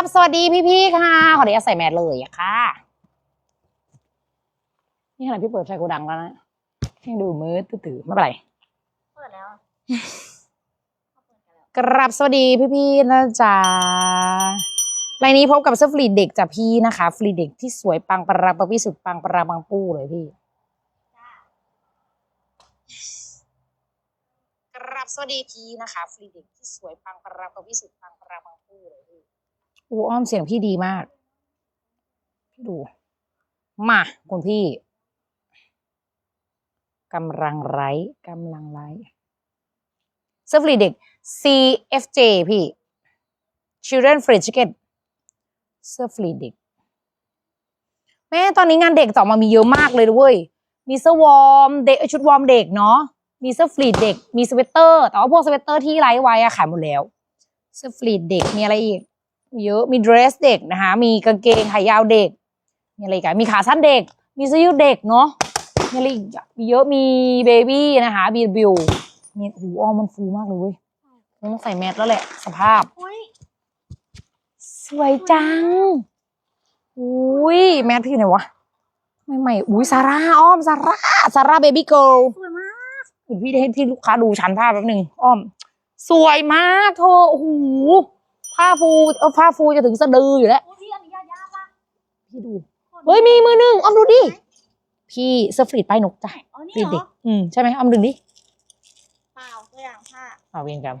บสวัสดีพี่ๆค่ะ ขออนุญาตใส่แมสเลยอะค่ะ นี่ขนาดพี่เปิดไฟกูดังแล้วนะยังดูมืดตื่นๆไม่เป็นไร เปิดแล้วกราบสวัสดีพี่ๆนะจ๊ะรายนี้พบกับเสื้อฟรีดเด็กจากพี่นะคะ ฟรีดเด็กที่สวยปังประราประวิสุดปังประราปังปู้เลยพี่กราบสวัสดีพี่นะคะ ฟรีดเด็กที่สวยปังประราประวิสุดปังประราปังปู้เลยพี่โอ้อ้อมเสียงพี่ดีมาก ดู มาคุณพี่กำลังไร้กำลังไร้เสื้อฟรีเด็ก CFJ พี่ Children Free Jacket เสื้อฟรีเด็กแม่ตอนนี้งานเด็กต่อมามีเยอะมากเลยด้วยมีเสื้อวอร์มเด็กชุดวอร์มเด็กเนาะ มีเสื้อฟรีเด็ก มีสเวตเตอร์ แต่ว่าพวกสเวตเตอร์ที่ไลฟ์ไว้อะขายหมดแล้ว เสื้อฟรีเด็กมีอะไรอีก เยอะมีเดรสเด็กนะคะ มีกางเกงขายาวเด็กมีอะไรอีกันมีขาสั้นเด็ก มีเสื้อยืดเด็กเนาะมีอะไรอีกอะมีเยอะมีเบบี้นะคะบีบิวมีหูอ้อมมันฟูมากเลยเว้ยต้องใส่แมสแล้วแหละ สภาพอุ้ยสวยจัง อุ้ยแมสพี่อยู่ไหนวะไม่ใหม่อุ้ยซาร่าอ้อมซาร่าซาร่าเบบี้เกิร์ลสวยมากพี่ให้พี่ลูกค้าดูชั้นผ้าแป๊บหนึ่งอ้อม สวยมากเธอโอ้โห ผ้าฟูเออผ้าฟูจะถึงสะดืออยู่แล้วอุ้ยพี่อันนี้ยากยากปะพี่ดู เฮ้ยมีมือหนึ่งอ้อมดูดิ พี่เสื้อฟรีดป้ายนกจ้ะอ๋อฟรีนี่ดเหรเด็อกอืมใช่ไหมอ้อมดึงดิเปล่าตัวอย่างผ้าอ่าเวียนกรรม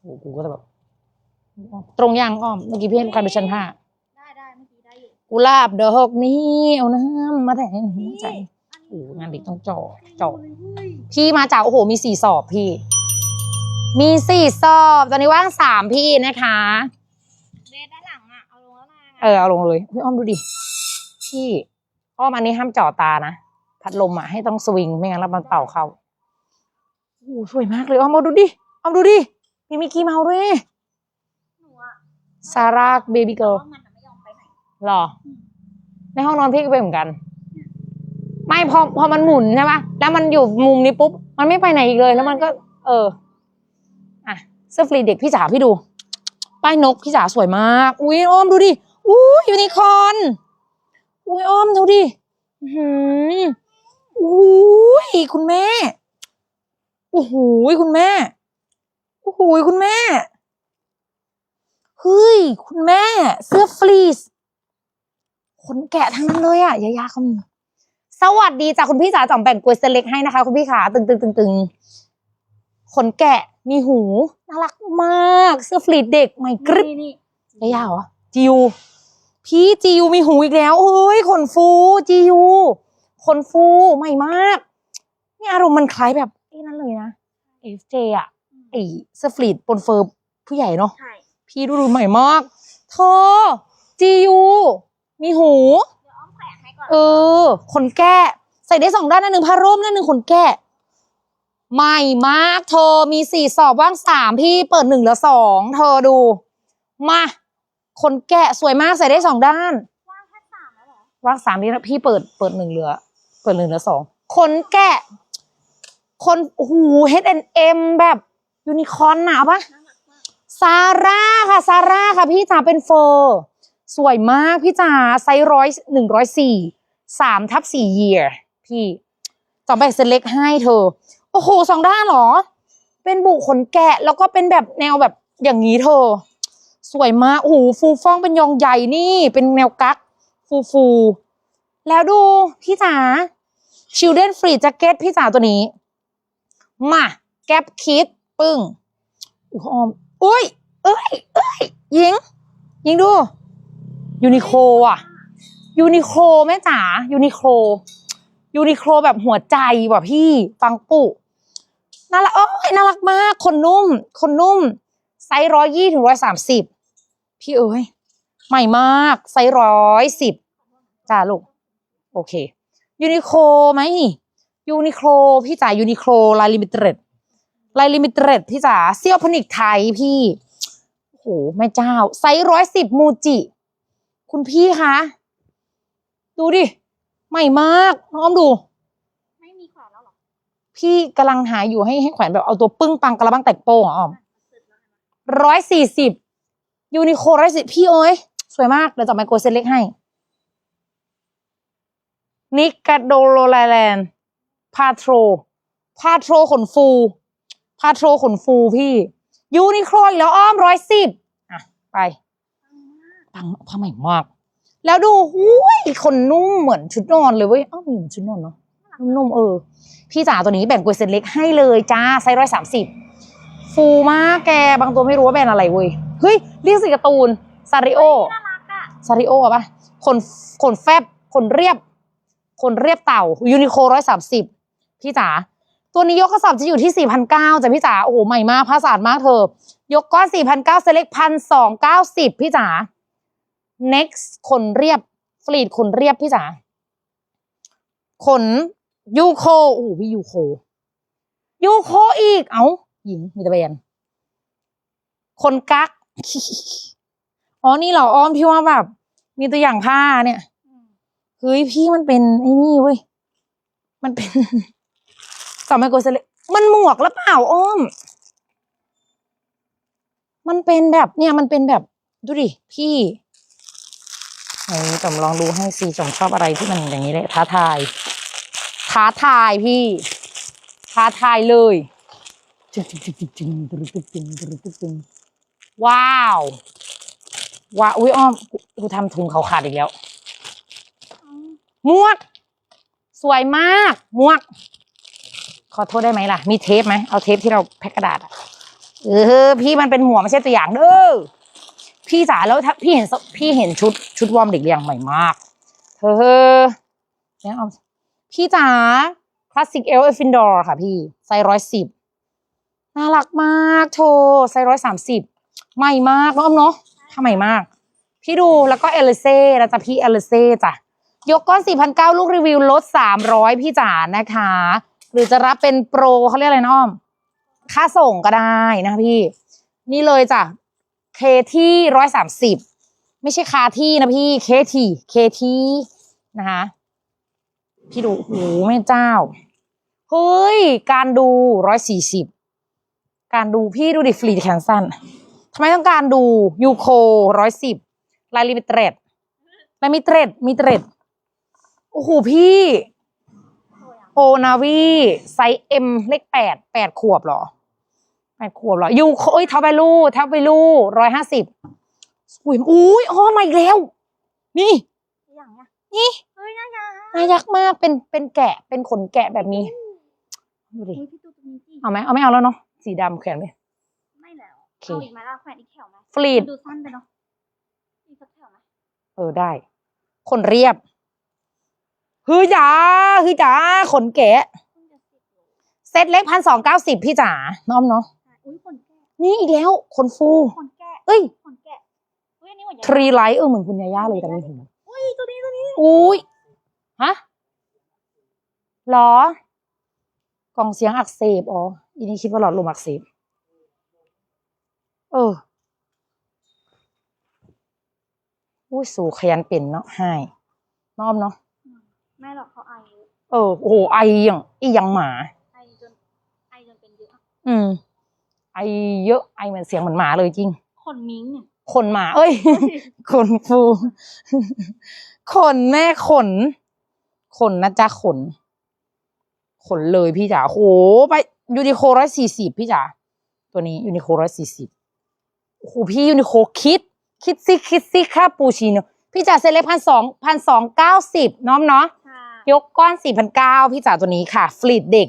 โอ้โหกูก็จะแบบตรงย่างอ้อมเมื่อกี้พี่ให้ลูกค้าดูชั้นผ้าได้ได้เมื่อกี้ได้อยู่กุหลาบดอกนี้เอาน้ำมาแต่งหัวใจอันโอ้นี้โหงานเด็กต้องจ่อจ่อเฮ้ยพี่มาจากโอ้โหมีสี่สอบพี่ มีสี่สอบ ตอนนี้ว่างสามพี่นะคะเดทด้านหลังอะเอาลงแล้วนะเออเอาลงเลยพี่อ้อมดูดิ พี่อ้อมอันนี้ห้ามจ่อตานะ พัดลมอะให้ต้องสวิงไม่งั้นแล้วมันเป่าเข้าโอ้โหสวยมากเลยอ้อมมาดูดิอ้อมดูดิ มีมิกกี้เมาส์ด้วยหนูอะซาร่าเบบี้เกิร์ลว่ามันอะไม่ยอมไปไหน หรอ ในห้องนอนพี่ก็เป็นเหมือนกัน ไม่พอพอมันหมุนใช่ปะแล้วมันอยู่มุมนี้ปุ๊บ มันไม่ไปไหนอีกเลย แล้วมันก็ เอออะ เสื้อฟรีเด็กพี่จ๋าพี่ดู ป้ายนกพี่จ๋าสวยมาก อุ้ยอ้อมดูดิอุ้ยยูนิคอร์นอุ้ยอ้อมดูดิอื้อหืออุ้ยคุณแม่โอ้โหคุณแม่โอ้โหคุณแม่เฮ้ยคุณแม่ เสื้อฟรีสขนแกะทั้งนั้นเลยอะยายาเขามีสวัสดีจ้ะคุณพี่จ๋าจ่อมแบ่งกล้วยเส้นเล็กให้นะคะ คุณพี่ขาตึงตึงตึงตึง ขนแกะมีหู น่ารักมาก เสื้อฟลีดเด็กใหม่กริบนี่นี่ยายาเหรอจิวพี่จิวมีหูอีกแล้วเฮ้ยขนฟูจิวขนฟูใหม่มากนี่อารมณ์มันคล้ายแบบไอ้นั่นเลยนะเอฟเจอะไอเสื้อฟลีดปนเฟิร์มผู้ใหญ่เนาะใช่พี่ดูดูใหม่มากเธอจียูมีหู เดี๋ยวอ้อมแขวนให้ก่อน เออ ขนแกะใส่ได้สองด้านนั่นหนึ่งผ้าร่มนั่นหนึ่งขนแกะ ใหม่มากเธอมีสี่สอบว่างสามพี่เปิดหนึ่งเหลือสองเธอดู มาขนแกะสวยมากใส่ได้สองด้าน ว่างแค่สามแล้วเหรอว่างสามนี่นะพี่เปิดเปิดหนึ่งเหลือ เปิดหนึ่งเหลือสองขนแกะ คนโอ้โห H&M แบบยูนิคอร์นหนาวปะซาร่าค่ะซาร่าค่ะพี่จ๋าเป็นเฟอร์สวยมากพี่จ๋าไซส์ร้อยหนึ่งร้อยสี่สามทับสี่เยียรพี่ต่อแบ่งเซเล็กให้เธอ โอ้โหสองด้านเหรอ เป็นบุขนแกะแล้วก็เป็นแบบแนวแบบอย่างนี้เธอ สวยมากโอ้โหฟูฟ่องเป็นยองใหญ่นี่ เป็นแนวกั๊กฟูฟูแล้วดูพี่จ๋า Children Free Jacket พี่จ๋าตัวนี้ มาแก๊ปคิดปึ้งอุ้ยอมอุ้ยเอ้ยเอ้ยยิง ยิงดู ยูนิโคลอะ ยูนิโคลแม่จ๋า ยูนิโคลยูนิโคลแบบหัวใจว่ะพี่ ฟังปุ๊ น่ารักอ้ยน่ารักมาก คนนุ่ม คนนุ่ม ไซส์ร้อยยี่ถึงร้อยสามสิบพี่เอ้ยใหม่มาก ไซส์ร้อยสิบจ้าลูก โอเค ยูนิโคลไหมยูนิโคลพี่จ๋ายูนิโคลลายลิมิเต็ดลายลิมิเต็ดพี่จ๋าเซี่ยวพนิกไทยพี่โอ้โหแม่เจ้า ไซส์ร้อยสิบมูจิ คุณพี่คะดูดิ ใหม่มากน้องดู ไม่มีแขวนแล้วเหรอ พี่กำลังหาอยู่ให้ให้แขวนแบบเอาตัวปึ้งปังกระบังแตกโป้งอะอ้อมร้อยสี่สิบยูนิโคร้อยสิบพี่เอ้ยสวยมากเดี๋ยวจะไมโครเซตเล็กให้นิกาโดโรไลแลนด์พาโทรพาโทรขนฟูพาโทรขนฟูพี่ยูนิโคลอีกแล้วอ้อมร้อยสิบอะ ไปปังผ้าใหม่มาก แล้วดูหุ้ยขนนุ่มเหมือนชุดนอนเลยเว้ยอ้าวมีเหมือนชุดนอนเนาะ นุ่มๆเออ พี่จ๋าตัวนี้แบ่งกวยเซตเล็กให้เลยจ้าไซส์ร้อยสามสิบฟูมากแกบางตัวไม่รู้ว่าแบรนด์อะไรเว้ย เฮ้ยเรียกสีการ์ตูนซาริโอน่ารักอะซาริโออะปะขนขนแฟบขนเรียบขนเรียบเต่ายูนิโคร้อยสามสิบพี่จ๋าตัวนี้ยกกระสอบจะอยู่ที่สี่พันเก้าจ้ะพี่จ๋าโอ้โหใหม่มากผ้าสะอาดมากเธอ ยกก้อนสี่พันเก้าเซเล็กพันสองเก้าสิบพี่จ๋า next ขนเรียบฟลีดขนเรียบพี่จ๋าขน ยูโคโอ้โหพี่ยูโคยูโคอีก เอ้าหญิงมีตะเบียนขนกัก อ๋อนี่เหรออ้อมพี่ว่าแบบ มีตัวอย่างผ้าเนี่ยเฮ้ยพี่มันเป็นไอ้นี่เว้ย มันเป็นสมัยโกเซเลมันหมวกแล้วเปล่าอ้อม มันเป็นแบบเนี่ยมันเป็นแบบ ดูดิ พี่ไหนจอมลองดูให้สิจอมชอบอะไรที่มันอย่างนี้เลยท้าทาย ท้าทายพี่ท้าทายเลยว้าวว้าอุ้ยอ้อมกูทำถุงเขาขาดอีกแล้วมวก สวยมากมวก ขอโทษได้ไหมล่ะ มีเทปไหมเอาเทปที่เราแพ็กกระดาษเออ พี่มันเป็นหมวกไม่ใช่ตัวอย่างเด้อพี่จ๋าแล้วพี่เห็นพี่เห็นชุดชุดวอมเด็กเลี้ยงใหม่มาก เธอเนี่ยเอา พี่จ๋าคลาสสิกเอลเอฟินดอร์ค่ะพี่ ไซร้อยสิบน่ารักมากโทไซร้อยสามสิบใหม่มากน้องเนาะถ้าใหม่มาก พี่ดูแล้วก็เอลเซ่นะจ๊ะพี่เอลเซ่จ้ะยกก้อน4,009ลูกรีวิวลด300พี่จ๋านะคะ หรือจะรับเป็นโปรเขาเรียกอะไรน้อม ค่าส่งก็ได้นะคะพี่ นี่เลยจ้ะเคที่ร้อยสามสิบไม่ใช่คาที่นะพี่เคทีเคทีนะคะ พี่ดูโอ้โหแม่เจ้า เฮ้ย การดูร้อยสี่สิบการดูพี่ดูดิฟรีแคนซันทำไมต้องการดูยูโคร้อยสิบลายลิมิเต็ดลายมิเต็ดมิเต็ดโอ้โหพี่โอนาวีไซส์เอ็มเลขแปดแปดขวบหรอแปดขวบหรอยูโคเอ้ยเท็อปไวลูท็อปไวลูร้อยห้าสิบอุ้ยอุ้ยอ๋อมาอีกแล้ว นี่อย่างเนี้ย นี่เฮ้ยน่ารักน่ายักมากเป็นเป็นแกะเป็นขนแกะแบบนี้ดูดิเฮ้ยพี่ตูตัวนี้สิเอาไหมเอาไม่เอาแล้วเนาะสีดำแขวนไปไม่แล้วโอเคเอาอีกไหมล่ะแขวนอีกแถวไหมฟลีดดูสั้นไปเนาะอีกสักแถวไหมเออได้ ขนเรียบฮือจ๋าฮือจ๋าขนแกะเพิ่งจะสิบโลเซตเล็กพันสองเก้าสิบพี่จ๋าน้อมเนาะใช่อุ้ยขนแกะนี่อีกแล้วขนฟูขนแกะเอ้ยขนแกะอุ้ยอันนี้เหมือนทรีไลท์เออเหมือนคุณยาย่าเลยแต่ไม่หูอุ้ยตัวนี้ตัวนี้ อุ้ยฮะหรอกล่องเสียงอักเสบอ๋ออีนี่คิดว่าหลอดลมอักเสบเอออุ้ยสู่ขยันเป็นเนาะให้น้อมเนาะไม่หรอกเขาไอเออโอ้โหไออย่างอีหยังหมาไอจนไอจนเป็นเยอะอะอืมไอเยอะไอเหมือนเสียงเหมือนหมาเลยจริงขนมิ้งเนี่ย ขนหมา เอ้ย ขนฟู ขนแม่ขน ขนนะจ๊ะขน ขนเลยพี่จ๋าโหไปยูนิโคร้อยสี่สิบพี่จ๋าตัวนี้ยูนิโคร้อยสี่สิบโอ้โหพี่ยูนิโคคิด คิดซิคิดซิค่าปูชิโนพี่จ๋าเซเลพันสองพันสองเก้าสิบน้อมเนาะค่ะยกก้อนสี่พันเก้าพี่จ๋าตัวนี้ค่ะ ฟลีดเด็ก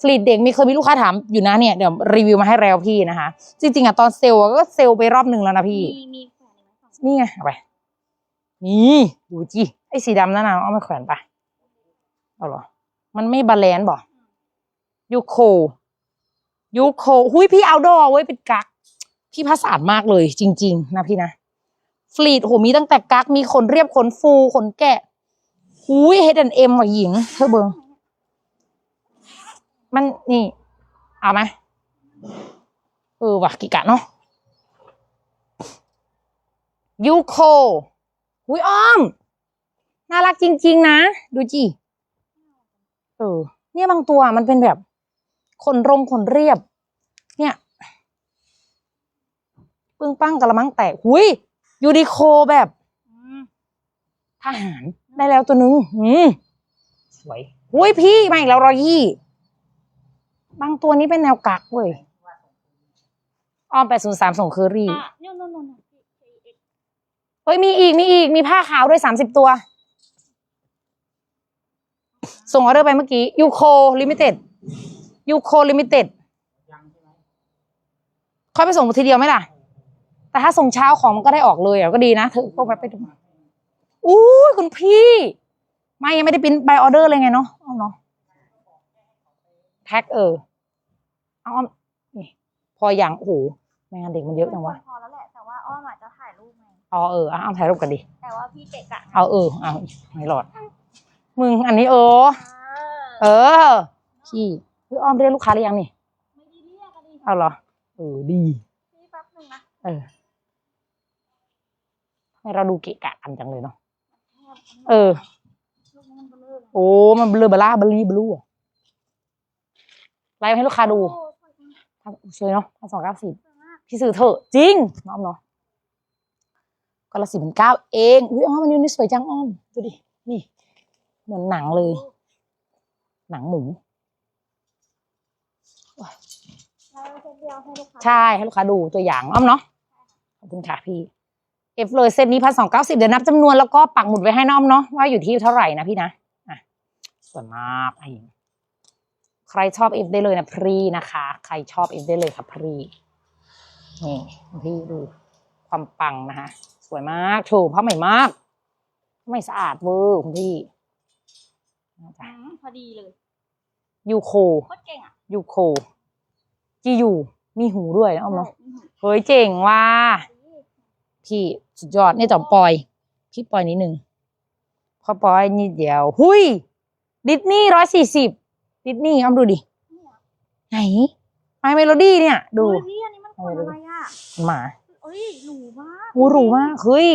ฟลีดเด็กมีเคยมีลูกค้าถามอยู่นะเนี่ยเดี๋ยวรีวิวมาให้แล้วพี่นะคะ จริงๆอะตอนเซลล์อะก็เซลล์ไปรอบหนึ่งแล้วนะพี่ มีมีแขวนอีกไหมสองนี่ไงเอาไปนี่ดูจิไอ้สีดำนั่นน่ะเอามาแขวนไปเอาเหรอ มันไม่บาลานซ์บ่ยูโคยูโคหุยพี่เอาดอไว้ยเป็นกัก พี่ภาษาดมากเลย จริง ๆ นะพี่นะฟลีดโหมีตั้งแต่กักมีขนเรียบขนฟูขนแกะหุยเฮดแอนเอ็มว่ะหญิงเธอเบิง มันนี่ เอาไหมเออว่ะกิกะเนาะยูโคหุยอ้อม น่ารักจริง ๆ นะ ดูจิเออ เนี่ยบางตัวมันเป็นแบบขนรงขนเรียบ เนี่ยปึ้งปั้งกระมังแตกหุยยูนิโคแบบอืมทหารได้แล้วตัวหนึง อืมสวยหุยพี่มาอีกแล้วรอยยี่ บางตัวนี้เป็นแนวกักเว้ยอ้อมแปดศูนย์สามส่งเคอรี่ อะเนี่ยนู่นนู่นนู่นที่ที่เอ็กซ์เฮ้ยมีอีกมีอีกมีผ้าขาวด้วยสามสิบตัว ส่งออเดอร์ไปเมื่อกี้ยูโคลิมิเต็ดยูโคลิมิเต็ดค่อยไปส่งทีเดียวไหมล่ะ แต่ถ้าส่งเช้าของมันก็ได้ออกเลยอะก็ดีนะเธอก็ไปไปดูอู้ยคุณพี่ ไม่ยังไม่ได้ปริ้นใบออเดอร์เลยไงเนาะเอาเนาะ แท็กเออเอาเอานี่พออย่างโอ้โหไม่งั้นเด็กมันเยอะจังวะพอแล้วแหละแต่ว่าอ้อมอาจจะถ่ายรูปไงอ๋อเออเอาเอาถ่ายรูปกันดิแต่ว่าพี่เกะกะไงเอาเออเอาไม่หลอด มึงอันนี้เออ เออพี่เฮ้ยอ้อมเรียกลูกค้าหรือยังนี่ไม่ได้เรียกอะดิเอาเหรอเออดีพี่แป๊บหนึงนะเออให้เราดูเกะกะกันจังเลยเนาะเออลูกมันเบลอเลยโอ้ มันเบลอบลาบลีบลูอะ ไลฟ์ให้ลูกค้าดูโอ้สวยจังทำสวยเนาะพันสองเก้าสิบสวยมากพี่ซื้อเถอะจริงน้อมเนาะก็ละสิบเป็นเก้าเองอุ้ยอ้อมมันยูนี่สวยจังอ้อมดูดินี่เหมือนหนังเลย หนังหมูแล้วเซตเดียวให้ลูกค้าใช่ให้ลูกค้าดูตัวอย่างอ้อมเนาะขอบคุณค่ะพี่เอฟเลยเซตนี้พันสองเก้าสิบเดี๋ยวนับจำนวนแล้วก็ปักหมุดไว้ให้น้อมเนาะว่าอยู่ที่เท่าไหร่นะพี่นะอะส่วนมากไอ้ ใครชอบเอฟได้เลยนะพรีนะคะ ใครชอบเอฟได้เลยค่ะพรีนี่พี่ดูความปังนะคะ สวยมากถูกผ้าใหม่มากผ้าใหม่สะอาดเวอร์คุณพี่นะอืจ๊ะมพอดีเลยยูโคโคตรเก่งอะยูโคจียูมีหูด้วยนะอ้อมเนาะใช่อืมเฮ้ยเจ๋งว่ะพี่สุดยอดเนี่ยจอมปอย พี่ปอยนิดหนึ่งพอปอยนิดเดียว หุยดิสนีย์ร้อยสี่สิบ ดิสนีย์เอาดูดิ ไหนไมเมโลดี้เนี่ย ดู เฮ้ยพี่อันนี้มันขนอะไรอะหมาเอ้ยหรูมากหูหรูมากเฮ้ย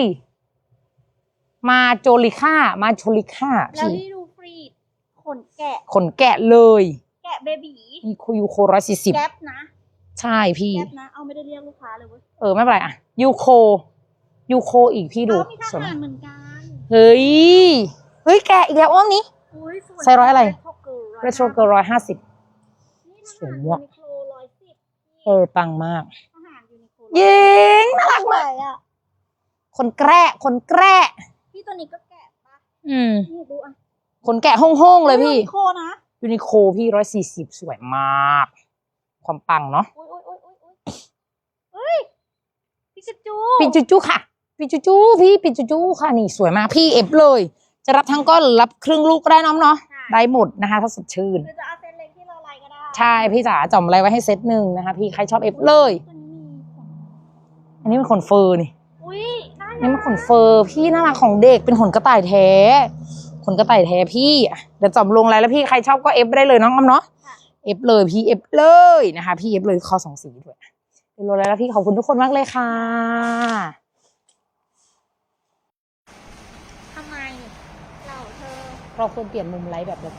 มาโจลิค่า มาโชลิค่าแล้วพี่นี่ดูฟรีดขนแกะ ขนแกะเลย แกะเบบีมีคูยูโคร้อยสี่สิบแก๊ปนะใช่พี่ แก๊ปนะ เอาไม่ได้เรียกลูกค้าเลยเว้ยเออ ไม่เป็นไรอะยูโค ยูโคอีกพี่ดูอ้าวมีทสวยหามารกเหมือนกันเฮ้ย เฮ้ยแกะอีกแล้วอ้อมนี้ อุ้ยสวยใส่ร้อยอะไรเร เรโทรเกิร์ร้อยห้าสิบนี่ทสวยหารมากยูนิโคลร้อยสิบเออปังมากทหารยูนิโคลยิงน่ารักสวมากยอะคนแกะคนแกะพี่ตัวนี้ก็แกะปะอืมนี่ดูอะคนแกะห้องๆเลยพี่ยูนิโคนะยูนิโคพี่ร้อยสี่สิบสวยมาก ความปังเนาะอุ้ยอุ้ยอุ้ยอุ้ยอุ้ยเฮ้ยพิกาจูปิดจุจุค่ะปิดจุจุพี่ปิดจุจุค่ะนี่สวยมากพี่เอฟเลย จะรับทั้งก้อนหรือรับครึ่งลูกก็ได้น้องเนาะค่ะ ได้หมดนะคะถ้าสดชื่น คือจะเอาเส้นเล็กที่เราไลน์ก็ได้ใช่พี่จ๋าจอมอะไรไว้ให้เซตหนึ่งนะคะ พี่ใครชอบเอฟเลย ตัวนี้มีขนอันนี้เป็นขนเฟอร์นี่ อุ้ยน่าอันนี่รัมันกขนเฟอร์พี่น่ารักของเด็กเป็นขนกระต่ายแท้ขนกระต่ายแท้พี่อะเดี๋ยวจอมลงรายแล้วพี่ใครชอบก็เอฟได้เลยน้องอ้ำเนาะค่ะเอฟเลยพี่เอฟเลยนะคะ พี่เอฟเลยคอสองสีด้วยเดี๋ยวลงรายแล้วพี่ขอบคุณทุกคนมากเลยค่ะ ทำไมเราเธอ เราควรเปลี่ยนมุมไลฟ์แบบแปลก